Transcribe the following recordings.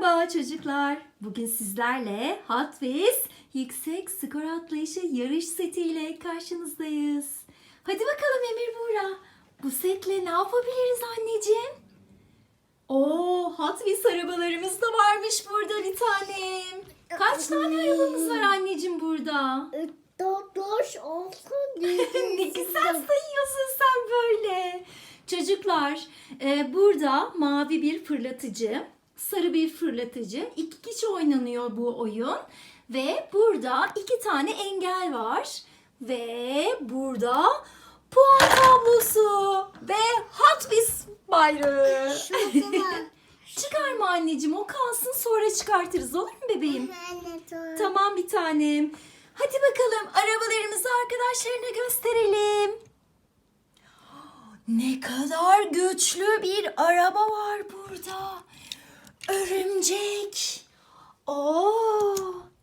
Merhaba çocuklar. Bugün sizlerle Hot Wheels yüksek skor atlayışı yarış setiyle karşınızdayız. Hadi bakalım Emir Buğra. Bu setle ne yapabiliriz anneciğim? Oo, Hot Wheels arabalarımız da varmış burada bir tanem. Kaç tane arabamız var anneciğim burada? Doktor olsun ne güzel sayıyorsun sen böyle. Çocuklar e, burada mavi bir fırlatıcı, sarı bir fırlatıcı. iki kişi oynanıyor bu oyun. Ve burada iki tane engel var. Ve burada puan tablosu ve Hot Wheels bayrağı. Çıkarma anneciğim o kalsın sonra çıkartırız olur mu bebeğim? Tamam bir tanem. Hadi bakalım arabalarımızı arkadaşlarına gösterelim. Ne kadar güçlü bir araba var burada. Örümcek. Oo,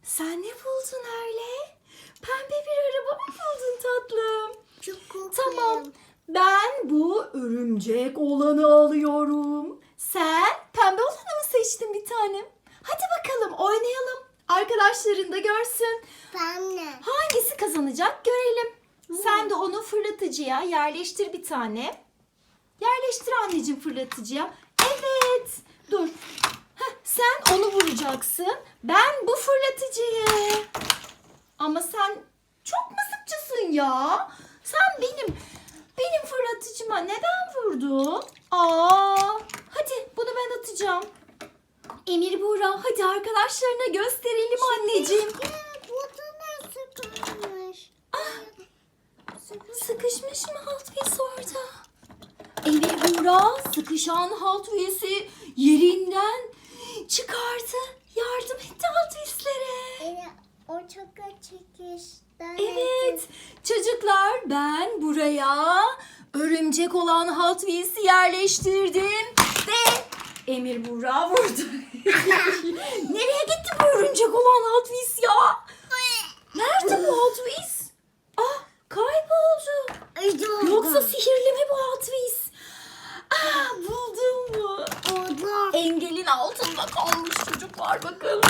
sen ne buldun öyle? Pembe bir araba mı buldun tatlım? Tamam. Ben bu örümcek olanı alıyorum. Sen pembe olanı mı seçtin bir tanem? Hadi bakalım oynayalım. Arkadaşların da görsün. De. Hangisi kazanacak görelim. Sen de onu fırlatıcıya yerleştir bir tane. Yerleştir anneciğim fırlatıcıya. Evet. Dur. Heh, sen onu vuracaksın. Ben bu fırlatıcıyı. Ama sen çok mızıkçısın ya. Sen benim benim fırlatıcıma neden vurdun? Aa, hadi bunu ben atacağım. Emir Buğra hadi arkadaşlarına gösterelim anneciğim. Sıkılmış. Sıkışmış mı Hot Wheels orada? Buğra sıkışan Hot Wheels'i yerinden çıkardı. Yardım etti Hot Wheels'lere. Evet, o çok çekişti. Evet çocuklar ben buraya örümcek olan Hot Wheels'i yerleştirdim ve Emir Buğra vurdu. Nereye gitti bu örümcek olan Hot Wheels ya? Nerede bu Hot Wheels? Ah kayboldu. Yoksa sihirli mi bu Hot Wheels? Ah buldum mu? Orada. Engelin altında kalmış çocuklar bakalım.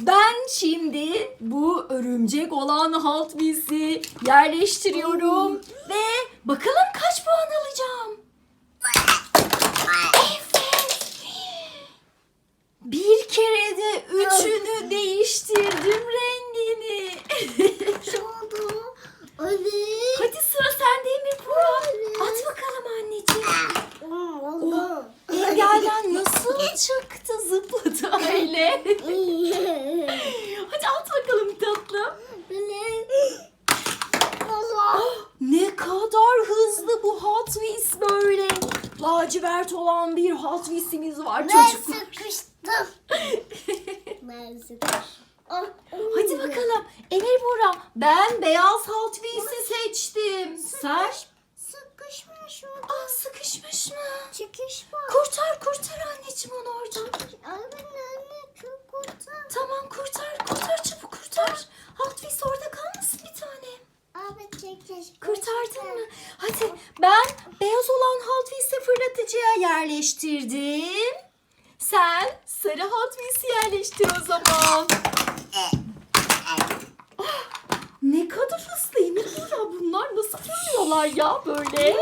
ben şimdi bu örümcek olan Hot Wheels'i yerleştiriyorum ve bakalım kaç puan alacağım. Bir kere de üçünü değiştirdim rengini. Şurada. Evet. Hadi sıra sende Emir Burak. At bakalım anneciğim. Oldu. Engelden nasıl çıktı zıpladı öyle. Hadi at bakalım tatlım. Allah. Ne kadar hızlı bu Hot Wheels böyle. Lacivert olan bir Hot Wheels'imiz var Ben çocuklar. sıkıştım. Ben sıkıştım. Ah, Hadi bakalım Emir Burak ben beyaz Hot Wheels'i seçtim. Sen? Sıkışmış o. Aa sıkışmış mı? Çıkış var. Kurtar kurtar anneciğim onu oradan. Anne anne çok kurtar. Tamam kurtar kurtar çabuk kurtar. Hot Wheels orada kalmasın bir tane. Abi çekiş. Kurtardın mı? Hadi ben beyaz olan Hot Wheels'i fırlatıcıya yerleştirdim. Sen sarı Hot Wheels'i yerleştir o zaman. Ne kadar hızlı Emir Buğra bunlar nasıl fırlıyorlar ya böyle?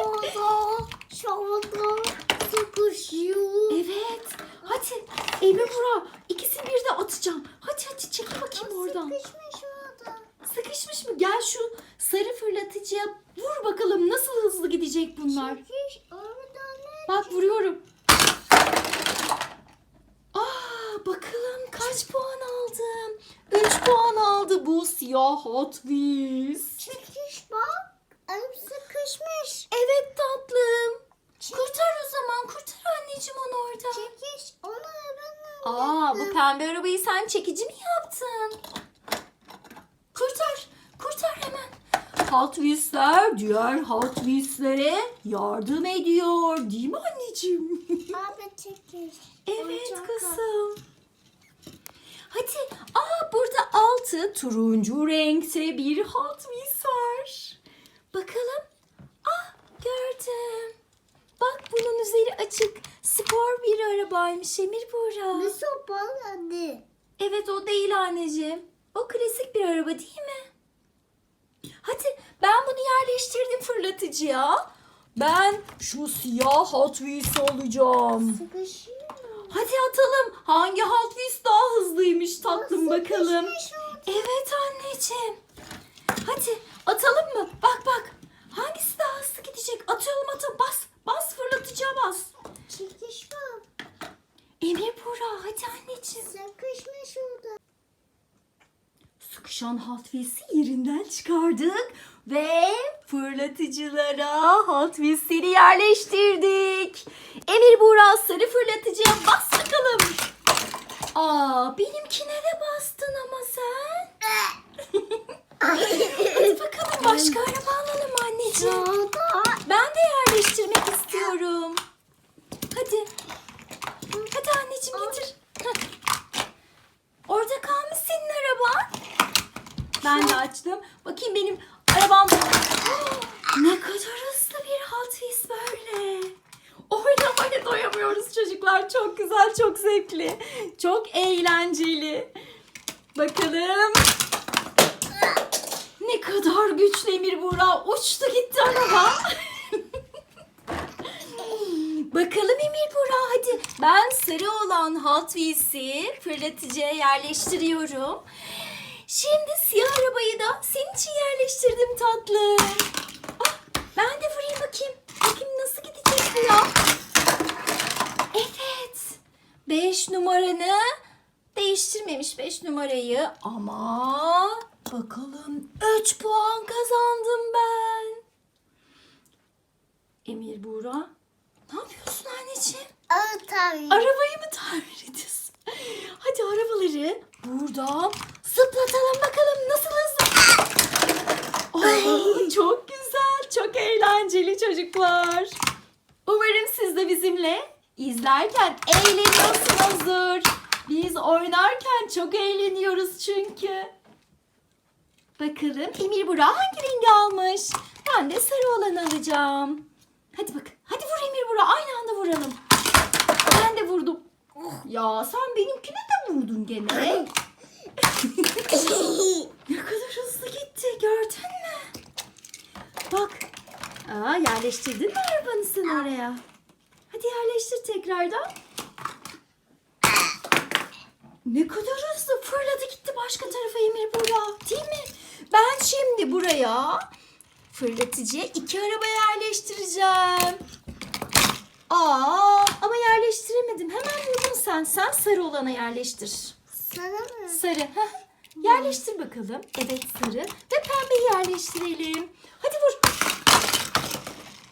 Şurada. Sıkışıyor. Evet. Hadi Emir Buğra ikisini bir de atacağım. Hadi hadi çekil bakayım oradan. Sıkışmış orada. Sıkışmış mı? Gel şu sarı fırlatıcıya vur bakalım nasıl hızlı gidecek bunlar. Çıkış orada ne? Bak vuruyorum. Aa, bakalım kaç puan aldım. 3 puan aldı bu siyah Hot Wheels. Çıkış bak. Ayıp sıkışmış. Evet tatlım. Kurtar o zaman. Kurtar anneciğim onu orada. Çekiş onu öbürüne. Aa, bu pembe arabayı sen çekici mi yaptın? Kurtar. Kurtar hemen. Hot Wheels'ler diğer Hot Wheels'lere yardım ediyor. Değil mi anneciğim? Abi çekiş. Evet Oyuncak kızım. Hadi. Aa burada altı turuncu renkte bir Hot Wheels var. Bakalım. Ah gördüm. Bak bunun üzeri açık. Spor arabaymış Emir Buğra. Bir sopalı Evet o değil anneciğim. O klasik bir araba değil mi? Hadi ben bunu yerleştirdim fırlatıcıya. Ben şu siyah Hot Wheels olacağım. Sıkışıyor. Hadi atalım. Hangi Hot Wheels daha hızlıymış tatlım bakalım. Evet anneciğim. Hadi atalım mı? Bak bak. Hangisi daha hızlı gidecek? Atalım atalım. Bas. Bas fırlatıcıya bas. Çekişme. Emir Buğra hadi anneciğim. Sıkışmış orada. Sıkışan Hot Wheels'i yerinden çıkardık ve fırlatıcılara Wheels'leri yerleştirdik. Emir Buğra sarı fırlatıcıya bas bakalım. Aa benimkine de bastın ama sen. Hadi bakalım başka araba alalım anneciğim. Orada. Ben de yerleştirmek istiyorum. Hadi. Hadi anneciğim getir. Heh. Orada kalmış senin araban. Ben de açtım. Bakayım benim arabam. ne kadar hızlı bir Hot Wheels böyle. Oynamaya doyamıyoruz çocuklar. Çok güzel, çok zevkli. Çok eğlenceli. Bakalım. Ne kadar güçlü Emir Buğra. Uçtu gitti araba. Bakalım Emir Buğra hadi. Ben sarı olan Hot Wheels'i fırlatıcıya yerleştiriyorum. Şimdi siyah arabayı da senin için yerleştirdim tatlım. Ah, ben de vurayım bakayım. Bakayım nasıl gidecek bu ya. Evet. 5 numaranı değiştirmemiş 5 numarayı ama bakalım 3 puan kazandım ben. Emir Buğra ne yapıyorsun anneciğim? Orada. Arabayı mı tamir ediyorsun? Hadi arabaları buradan zıplatalım bakalım nasıl hızlı. Oo, çok güzel, çok eğlenceli çocuklar. Umarım siz de bizimle izlerken eğleniyorsunuzdur. Biz oynarken çok eğleniyoruz çünkü. Bakalım Emir Burak hangi rengi almış? Ben de sarı olanı alacağım. Hadi bak. Hadi vur Emir Burak. Aynı anda vuralım. Ben de vurdum. Oh, ya sen benimkine de vurdun gene. ne kadar hızlı gitti gördün mü? Bak. Aa, yerleştirdin mi arabanı sen oraya? Hadi yerleştir tekrardan. Ne kadar hızlı fırladı gitti başka tarafa Emir Burak değil mi? Ben şimdi buraya fırlatıcıya iki araba yerleştireceğim. Aa, ama yerleştiremedim. Hemen vurdun sen. Sen sarı olana yerleştir. Sana mı? Sarı. heh. Yerleştir bakalım. Evet sarı. Ve pembeyi yerleştirelim. Hadi vur.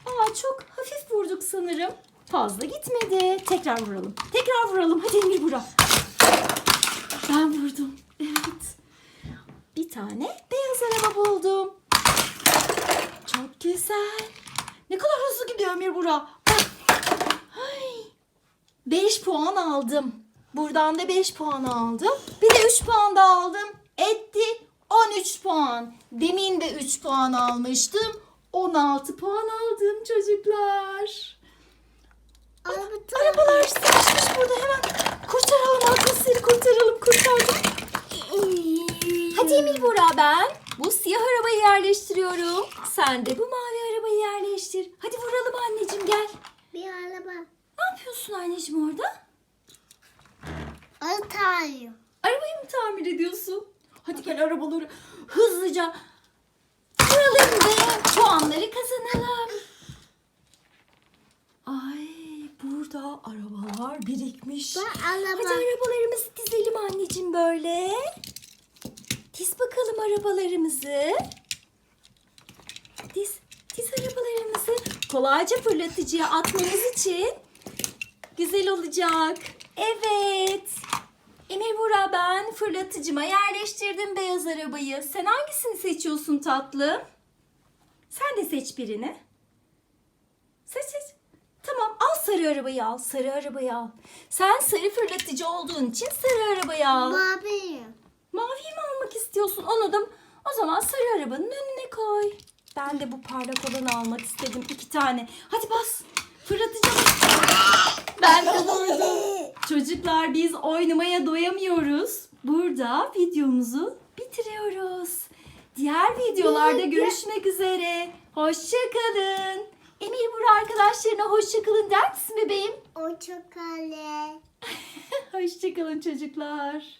Aa çok hafif vurduk sanırım. Fazla gitmedi. Tekrar vuralım. Tekrar vuralım. Hadi Emir Burak. Ben vurdum. Evet. Bir tane beyaz araba buldum. Çok güzel. Ne kadar hızlı gidiyor Emir Burak. Ay. 5 puan aldım. Buradan da 5 puan aldım. Bir de 3 puan da aldım. Etti 13 puan. Demin de 3 puan almıştım. 16 puan aldım çocuklar. Araba Arabalar sıkışmış burada hemen. Kurtaralım arkadaşları kurtaralım kurtardım. Hadi Emil Bora ben bu siyah arabayı yerleştiriyorum. Sen de bu mavi arabayı yerleştir. Hadi vuralım anneciğim gel. Bir araba. Ne yapıyorsun anneciğim orada? Orada. Arabayı mı tamir ediyorsun? Hadi gel arabaları hızlıca vuralım ve puanları kazanalım. Ay burada arabalar birikmiş. Bu araba. Hadi arabalarımızı dizelim anneciğim böyle. Diz bakalım arabalarımızı. Diz, diz arabalarımızı. Kolayca fırlatıcıya atmamız için güzel olacak. Evet. Emir Bura ben fırlatıcıma yerleştirdim beyaz arabayı. Sen hangisini seçiyorsun tatlım? Sen de seç birini. Seç seç. Tamam al sarı arabayı al. Sarı arabayı al. Sen sarı fırlatıcı olduğun için sarı arabayı al. Mavi. Maviyi mi almak istiyorsun? Onu da o zaman sarı arabanın önüne koy. Ben de bu parlak olanı almak istedim. iki tane. Hadi bas. Fırlatıcı bas. Ben vurdum. Çocuklar biz oynamaya doyamıyoruz. Burada videomuzu bitiriyoruz. Diğer videolarda görüşmek üzere. Hoşçakalın. Emir Bura arkadaşlarına hoşçakalın der misin bebeğim? Kale. Hoşçakalın çocuklar.